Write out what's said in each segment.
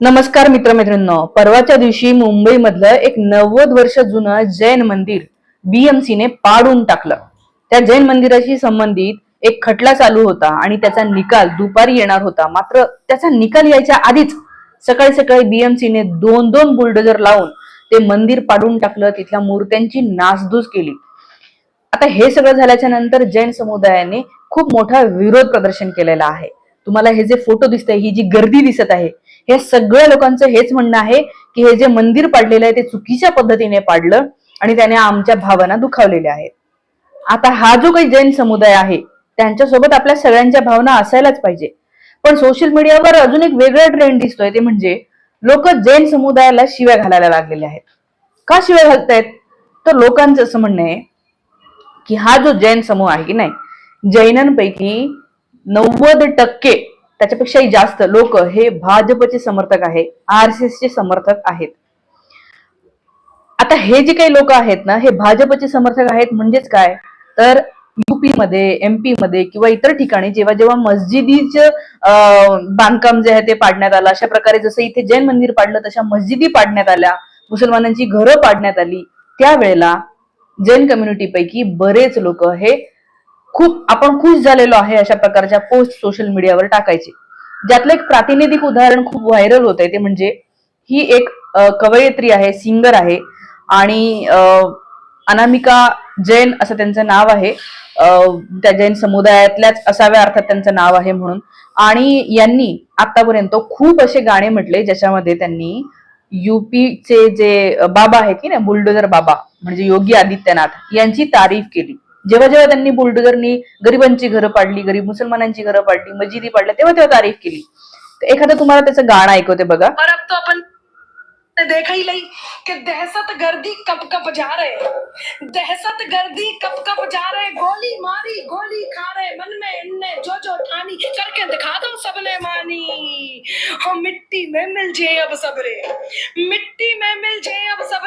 नमस्कार मित्रमैत्रिणींनो. परवाच्या दिवशी मुंबईमधलं एक नव्वद वर्ष जुनं जैन मंदिर बीएमसीने ने पाडून टाकलं. त्या जैन मंदिराशी संबंधित एक खटला चालू होता आणि त्याचा निकाल दुपारी येणार होता. मात्र त्याचा निकाल यायच्या आधीच सकाळी सकाळी बीएमसीने ने दोन दोन बुलडोजर लावून ते मंदिर पाडून टाकलं. तिथल्या मूर्त्यांची नासधूस केली. आता हे सगळं झाल्याच्यानंतर जैन समुदायाने खूप मोठा विरोध प्रदर्शन केलेला आहे. तुम्हाला हे जे फोटो दिसत ही जी गर्दी दिसत आहे हे सगळ्या लोकांचं हेच म्हणणं आहे की हे जे मंदिर पाडलेलं आहे ते चुकीच्या पद्धतीने पाडलं आणि त्याने आमच्या भावना दुखावलेल्या आहेत. आता हा जो काही जैन समुदाय आहे त्यांच्यासोबत आपल्या सगळ्यांच्या भावना असायलाच पाहिजे. पण सोशल मीडियावर अजून एक वेगळा ट्रेंड दिसतोय ते म्हणजे लोक जैन समुदायाला शिव्या घालायला लागलेले आहेत. का शिव्या घालतायत? तर लोकांचं असं म्हणणं आहे की हा जो जैन समूह आहे की नाही जैनांपैकी नव्वद टक्के त्याच्यापेक्षाही जास्त लोक हे भाजपचे समर्थक आहे आर चे समर्थक आहेत. आता हे जे काही लोक आहेत ना हे भाजपचे समर्थक आहेत म्हणजेच काय? तर युपी मध्ये एमपी मध्ये किंवा इतर ठिकाणी जेव्हा जेव्हा मस्जिदीचं बांधकाम जे आहे ते पाडण्यात आलं अशा प्रकारे जसं इथे जैन मंदिर पाडलं तशा मस्जिदी पाडण्यात आल्या मुसलमानांची घरं पाडण्यात आली त्यावेळेला जैन कम्युनिटी पैकी बरेच लोक हे खूप आपण खुश झालेलो आहे अशा प्रकारच्या पोस्ट सोशल मीडियावर टाकायचे. ज्यातलं एक प्रातिनिधिक उदाहरण खूप व्हायरल होत आहे ते म्हणजे ही एक कवयित्री आहे सिंगर आहे आणि अनामिका जैन असं त्यांचं नाव आहे. त्या जैन समुदायातल्याच असाव्या अर्थात त्यांचं नाव आहे म्हणून. आणि यांनी आतापर्यंत खूप असे गाणे म्हटले ज्याच्यामध्ये त्यांनी युपीचे जे बाबा आहेत की ना बुलडोजर बाबा म्हणजे योगी आदित्यनाथ यांची तारीफ केली. जेव्हा जेव्हा त्यांनी बुलडोजरनी गरिबांची घरं पाडली गरीब मुसलमानांची घरं पाडली मस्जिदी पाडल्या तेव्हा तेव्हा तारीफ केली. एखादं तुम्हाला त्याचं गाणं ऐकवते बघा. और अब तो अपन ने देखा ही नहीं कि दहशत गर्दी कब कब जा रहे दहशत गर्दी कब कब जा रहे गोली मारी गोली खा रहे मन में इनने जो जो ठानी करके दिखा दो सबने मानी। हम मिट्टी में मिल जे अब सबरे। मिट्टी में मिल जे अब सबरे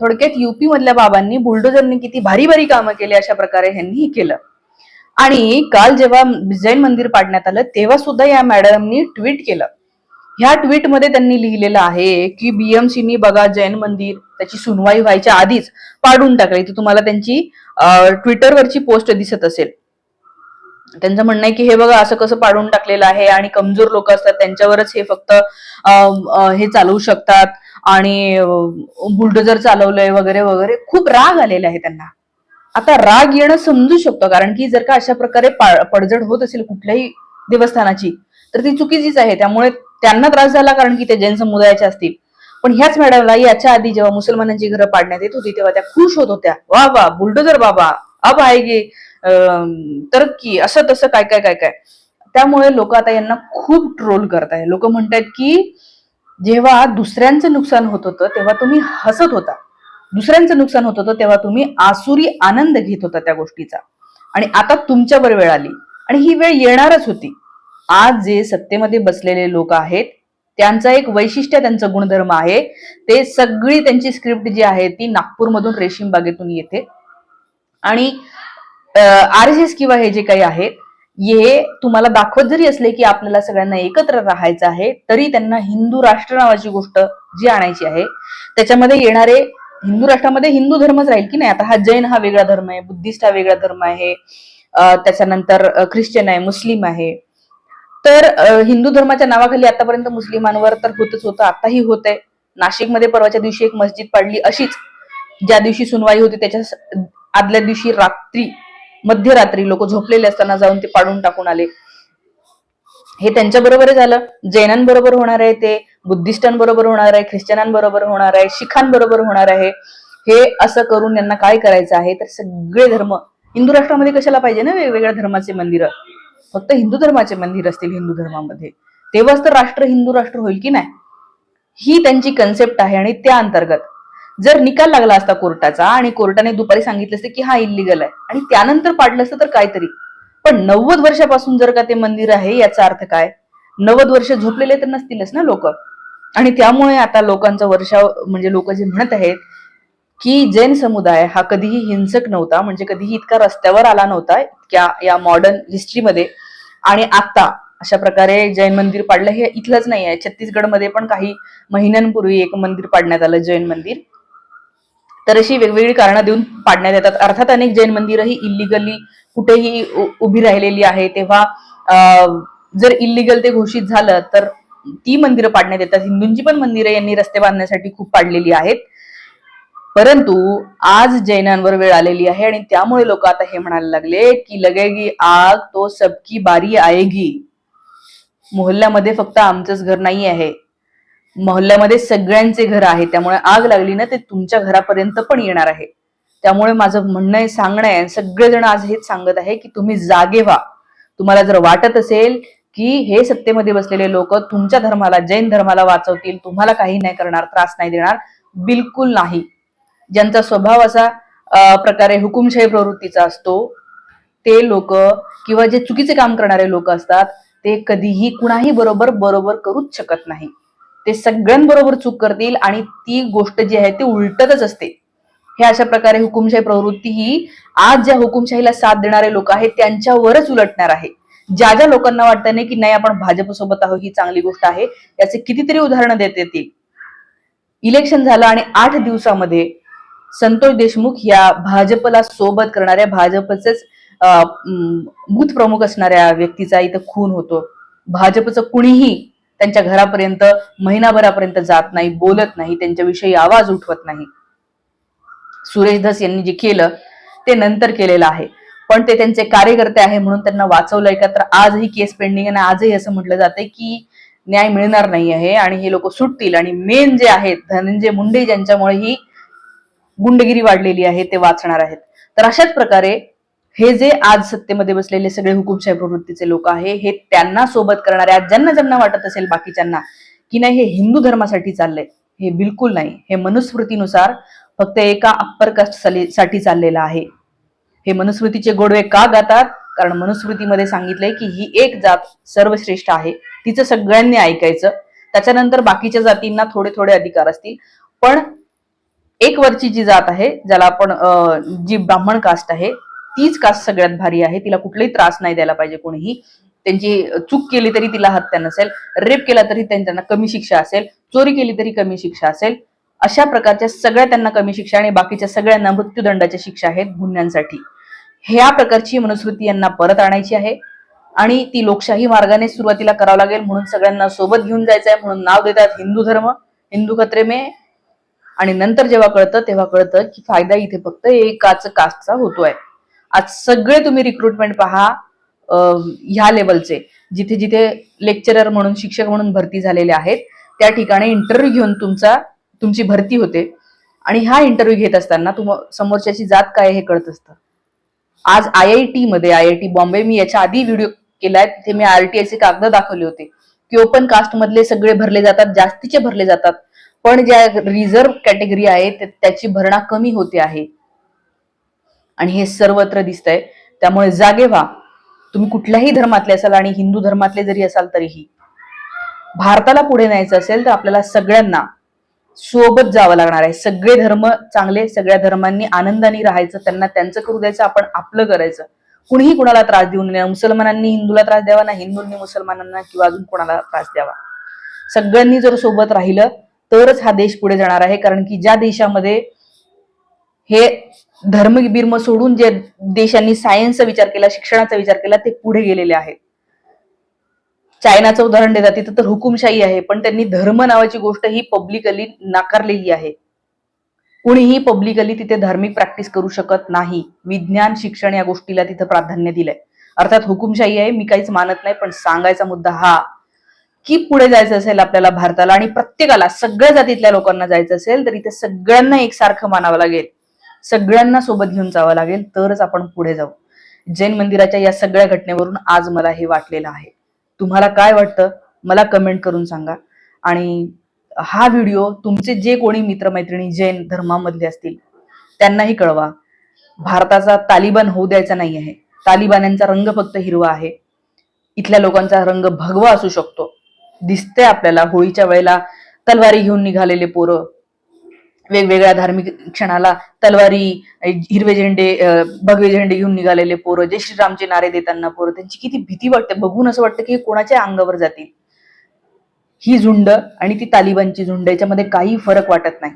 थोडक्यात युपी मधल्या बाबांनी बुलडोजरने किती भारी भारी कामं केली अशा प्रकारे ह्यांनी केलं. आणि काल जेव्हा जैन मंदिर पाडण्यात आलं तेव्हा सुद्धा या मॅडमनी ट्विट केलं. ह्या ट्विटमध्ये त्यांनी लिहिलेलं आहे की बीएमसीनी बघा जैन मंदिर त्याची सुनवाई व्हायच्या आधीच पाडून टाकली. तर तुम्हाला त्यांची ट्विटरवरची पोस्ट दिसत असेल. त्यांचं म्हणणं आहे की हे बघा असं कसं पाडून टाकलेलं आहे आणि कमजोर लोक असतात त्यांच्यावरच हे फक्त हे चालवू शकतात. आणि बुलडोजर चालवलंय वगैरे वगैरे खूप राग आलेला आहे त्यांना. आता राग येणं समजू शकतो कारण की जर का अशा प्रकारे पडझड होत असेल कुठल्याही देवस्थानाची तर ती चुकीचीच आहे. त्यामुळे त्यांना त्रास झाला कारण की ते जैन समुदायाचे असतील. पण ह्याच मॅडमला याच्या आधी जेव्हा मुसलमानांची घरं पाडण्यात येत होती तेव्हा त्या खुश होत होत्या. वा वा बुलडोजर बाबा अब आएगे. तर तरक्की असं तसं काय काय काय काय. त्यामुळे लोक आता यांना खूप ट्रोल करताय लोक म्हणतायत की जेव्हा दुसऱ्यांचं नुकसान होत होतं तेव्हा तुम्ही हसत होता. दुसऱ्यांचं नुकसान होत होतं तेव्हा तुम्ही आसुरी आनंद घेत होता त्या गोष्टीचा. आणि आता तुमच्यावर वेळ आली. आणि ही वेळ येणारच होती. आज जे सत्तेमध्ये बसलेले लोक आहेत त्यांचा एक वैशिष्ट्य त्यांचं गुणधर्म आहे. ते सगळी त्यांची स्क्रिप्ट जी आहे ती नागपूरमधून रेशीम बागेतून येते. आणि आर एस एस किंवा हे जे काही आहेत हे तुम्हाला दाखवत जरी असले की आपल्याला सगळ्यांना एकत्र राहायचं आहे तरी त्यांना हिंदू राष्ट्र नावाची गोष्ट जी आणायची आहे त्याच्यामध्ये येणारे हिंदू राष्ट्रामध्ये हिंदू धर्मच राहील की नाही? आता हा जैन हा वेगळा धर्म आहे बुद्धिस्ट हा वेगळा धर्म आहे त्याच्यानंतर ख्रिश्चन आहे मुस्लिम आहे. तर हिंदू धर्माच्या नावाखाली आतापर्यंत मुस्लिमांवर तर होतच होतं आताही होत आहे नाशिकमध्ये परवाच्या दिवशी एक मस्जिद पाडली अशीच. ज्या दिवशी सुनवाई होती त्याच्या आदल्या दिवशी रात्री मध्यरात्री लोक झोपलेले असताना जाऊन ते पाडून टाकून आले. हे त्यांच्या बरोबर झालं. जैनांबरोबर होणार आहे ते बुद्धिस्टांबरोबर होणार आहे ख्रिश्चनांबरोबर होणार आहे शिखांबरोबर होणार आहे. हे असं करून यांना काय करायचं आहे? तर सगळे धर्म हिंदू राष्ट्रामध्ये कशाला पाहिजे ना वेगवेगळ्या धर्माचे मंदिर? फक्त हिंदू धर्माचे मंदिर असतील हिंदू धर्मामध्ये. तेव्हाच तर राष्ट्र हिंदू राष्ट्र होईल की नाही? ही त्यांची कन्सेप्ट आहे आणि त्या अंतर्गत जर निकाल लागला असता कोर्टाचा आणि कोर्टाने दुपारी सांगितलं असतं की हा इलिगल आहे आणि त्यानंतर पाडलं असतं तर काहीतरी. पण नव्वद वर्षापासून जर का ते मंदिर आहे याचा अर्थ काय? नव्वद वर्ष झोपलेले तर नसतीलच ना लोक. आणि त्यामुळे आता लोकांचा वर्षा म्हणजे लोक जे म्हणत आहेत की जैन समुदाय हा कधीही हिंसक नव्हता म्हणजे कधीही इतका रस्त्यावर आला नव्हता इतक्या या मॉडर्न हिस्ट्रीमध्ये आणि आता अशा प्रकारे जैन मंदिर पाडलं हे इथलंच नाही आहे छत्तीसगडमध्ये पण काही महिन्यांपूर्वी एक मंदिर पाडण्यात आलं जैन मंदिर. तर अशी वेगवेगळी कारणं देऊन पाडण्यात येतात. अर्थात अनेक जैन मंदिरंही इलिगली कुठेही उ- उभी राहिलेली आहे. तेव्हा जर इलिगल ते घोषित झालं तर ती मंदिरं पाडण्यात येतात. हिंदूंची पण मंदिरं यांनी रस्ते बांधण्यासाठी खूप पाडलेली आहेत. परंतु आज जैनांवर वेळ आलेली आहे आणि त्यामुळे लोक आता हे म्हणायला लागले की लगेगी आग तो सबकी बारी आएगी. मोहल्ल्यामध्ये फक्त आमचंच घर नाही आहे मोहल्ल्यामध्ये सगळ्यांचे घर आहे. त्यामुळे आग लागली ना ते तुमच्या घरापर्यंत पण येणार आहे. त्यामुळे माझं म्हणणं आहे सांगणं आहे सगळेजण आज हेच सांगत आहे की तुम्ही जागे व्हा. तुम्हाला जर वाटत असेल की हे सत्तेमध्ये बसलेले लोक तुमच्या धर्माला जैन धर्माला वाचवतील तुम्हाला काही नाही करणार त्रास नाही देणार बिलकुल नाही. ज्यांचा स्वभाव असा प्रकारे हुकुमशाही प्रवृत्तीचा असतो ते लोक किंवा जे चुकीचे काम करणारे लोक असतात ते कधीही कुणाही बरोबर बरोबर करूच शकत नाही. ते सगळ्यांबरोबर चूक करतील आणि ती गोष्ट जी आहे ती उलटतच असते. हे अशा प्रकारे हुकुमशाही प्रवृत्ती ही आज ज्या हुकुमशाहीला साथ देणारे लोक आहेत त्यांच्यावरच उलटणार आहे. ज्या ज्या लोकांना वाटतं नाही की नाही आपण भाजपसोबत आहोत ही चांगली गोष्ट आहे याचे कितीतरी उदाहरणं देत येतील. इलेक्शन झालं आणि आठ दिवसामध्ये संतोष देशमुख या भाजपला सोबत करणाऱ्या भाजपचेच बूथ प्रमुख असणाऱ्या व्यक्तीचा इथं खून होतो. भाजपचं कुणीही त्यांच्या घरापर्यंत महिनाभरापर्यंत जात नाही बोलत नाही त्यांच्याविषयी आवाज उठवत नाही. सुरेश धस यांनी जे केलं ते नंतर केलेलं आहे. पण ते त्यांचे कार्यकर्ते आहे म्हणून त्यांना वाचवलंय का? तर आजही केस पेंडिंग आणि आजही असं म्हटलं जाते की न्याय मिळणार नाही आहे आणि हे लोक सुटतील. आणि मेन जे आहेत धनंजय मुंडे ज्यांच्यामुळे ही गुंडगिरी वाढलेली आहे ते वाचणार आहेत. तर अशाच प्रकारे हे जे आज सत्तेमध्ये बसलेले सगळे हुकुमशाही प्रवृत्तीचे लोक आहे हे त्यांना सोबत करणाऱ्या ज्यांना ज्यांना वाटत असेल बाकीच्यांना की नाही हे हिंदू धर्मासाठी चाललंय. हे बिलकुल नाही. हे मनुस्मृतीनुसार फक्त एका अप्पर कास्टसाठी चाललेलं आहे. हे मनुस्मृतीचे गोडवे का गातात? कारण मनुस्मृतीमध्ये सांगितलंय की ही एक जात सर्वश्रेष्ठ आहे. तिचं सगळ्यांनी ऐकायचं. त्याच्यानंतर बाकीच्या जातींना थोडे थोडे अधिकार असतील. पण एक वरची जी जात आहे ज्याला आपण अं, जी ब्राह्मण कास्ट आहे तीच कास्ट सगळ्यात भारी आहे. तिला कुठलाही त्रास नाही द्यायला पाहिजे कोणीही. त्यांची चूक केली तरी तिला हत्या नसेल. रेप केला तरी त्यांना कमी शिक्षा असेल. चोरी केली तरी कमी शिक्षा असेल. अशा प्रकारच्या सगळ्या त्यांना कमी शिक्षा आणि बाकीच्या सगळ्यांना मृत्यूदंडाच्या शिक्षा आहेत गुन्ह्यांसाठी. ह्या प्रकारची मनुस्मृती यांना परत आणायची आहे. आणि ती लोकशाही मार्गाने सुरुवातीला करावं लागेल. म्हणून सगळ्यांना सोबत घेऊन जायचं आहे म्हणून नाव देतात हिंदू धर्म हिंदू खत्रे मे. आणि नंतर जेव्हा कळतं तेव्हा कळतं की फायदा इथे फक्त एकाच कास्टचा होतोय. आज सगळे तुम्ही रिक्रुटमेंट पहा ह्या लेवलचे जिथे जिथे लेक्चरर म्हणून शिक्षक म्हणून भरती झालेले आहेत त्या ठिकाणी इंटरव्ह्यू घेऊन तुमचा तुमची भरती होते. आणि हा इंटरव्ह्यू घेत असताना तुम समोरच्याची जात काय हे कळत असतं. आज आय आय टी मध्ये आय आय टी बॉम्बे मी याच्या आधी व्हिडिओ केलाय तिथे मी आरटीआयचे कागद दाखवले होते. की ओपन कास्ट मधले सगळे भरले जातात जास्तीचे भरले जातात. पण ज्या रिझर्व कॅटेगरी आहे त्याची भरणा कमी होते आहे. आणि हे सर्वत्र दिसतंय. त्यामुळे जागे व्हा. तुम्ही कुठल्याही धर्मातले असाल आणि हिंदू धर्मातले जरी असाल तरीही. भारताला पुढे न्यायचं असेल तर आपल्याला सगळ्यांना सोबत जावं लागणार आहे. सगळे धर्म चांगले सगळ्या धर्मांनी आनंदाने राहायचं त्यांना त्यांचं करू द्यायचं आपण आपलं करायचं. कुणीही कुणाला त्रास देऊ नये. मुसलमानांनी हिंदूला त्रास द्यावा ना हिंदूंनी मुसलमानांना किंवा अजून कोणाला त्रास द्यावा. सगळ्यांनी जर सोबत राहिलं तरच हा देश पुढे जाणार आहे. कारण की ज्या देशामध्ये हे धर्म बिर्म सोडून जे देशांनी सायन्सचा विचार केला शिक्षणाचा विचार केला ते पुढे गेलेले आहेत. चायनाचं उदाहरण देतात तिथं तर हुकुमशाही आहे पण त्यांनी धर्म नावाची गोष्ट ही पब्लिकली नाकारलेली आहे. कुणीही पब्लिकली तिथे धार्मिक प्रॅक्टिस करू शकत नाही. विज्ञान शिक्षण या गोष्टीला तिथं प्राधान्य दिलंय. अर्थात हुकुमशाही आहे मी काहीच मानत नाही पण सांगायचा मुद्दा हा की पुढे जायचं असेल आपल्याला भारताला आणि प्रत्येकाला सगळ्या जातीतल्या लोकांना जायचं असेल तर इथे सगळ्यांना एकसारखं मानावं लागेल. सगळ्यांना सोबत घेऊन जावं लागेल तरच आपण पुढे जाऊ. जैन मंदिराच्या या सगळ्या घटनेवरून आज मला हे वाटलेलं आहे. तुम्हाला काय वाटतं? मला कमेंट करून सांगा. आणि हा व्हिडिओ तुमचे जे कोणी मित्रमैत्रिणी जैन धर्मामधले असतील त्यांनाही कळवा. भारताचा तालिबान होऊ द्यायचा नाही आहे. तालिबान्यांचा रंग फक्त हिरवा आहे. इथल्या लोकांचा रंग भगवा असू शकतो. दिसते आपल्याला होळीच्या वेळेला तलवारी घेऊन निघालेले पोरं वेगवेगळ्या धार्मिक क्षणाला तलवारी हिरवे झेंडे भगवे झेंडे घेऊन निघालेले पोरं जय श्रीरामचे नारे देताना पोरं त्यांची किती भीती वाटते. बघून असं वाटतं की कोणाच्या अंगावर जातील? ही झुंड आणि ती तालिबानची झुंड याच्यामध्ये काही फरक वाटत नाही.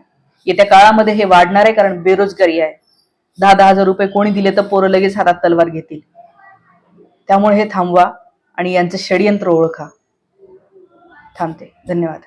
येत्या काळामध्ये हे वाढणार आहे कारण बेरोजगारी आहे. दहा दहा हजार रुपये कोणी दिले तर पोरं लगेच हातात तलवार घेतील. त्यामुळे हे थांबवा आणि यांचं षडयंत्र ओळखा. थांबते. धन्यवाद.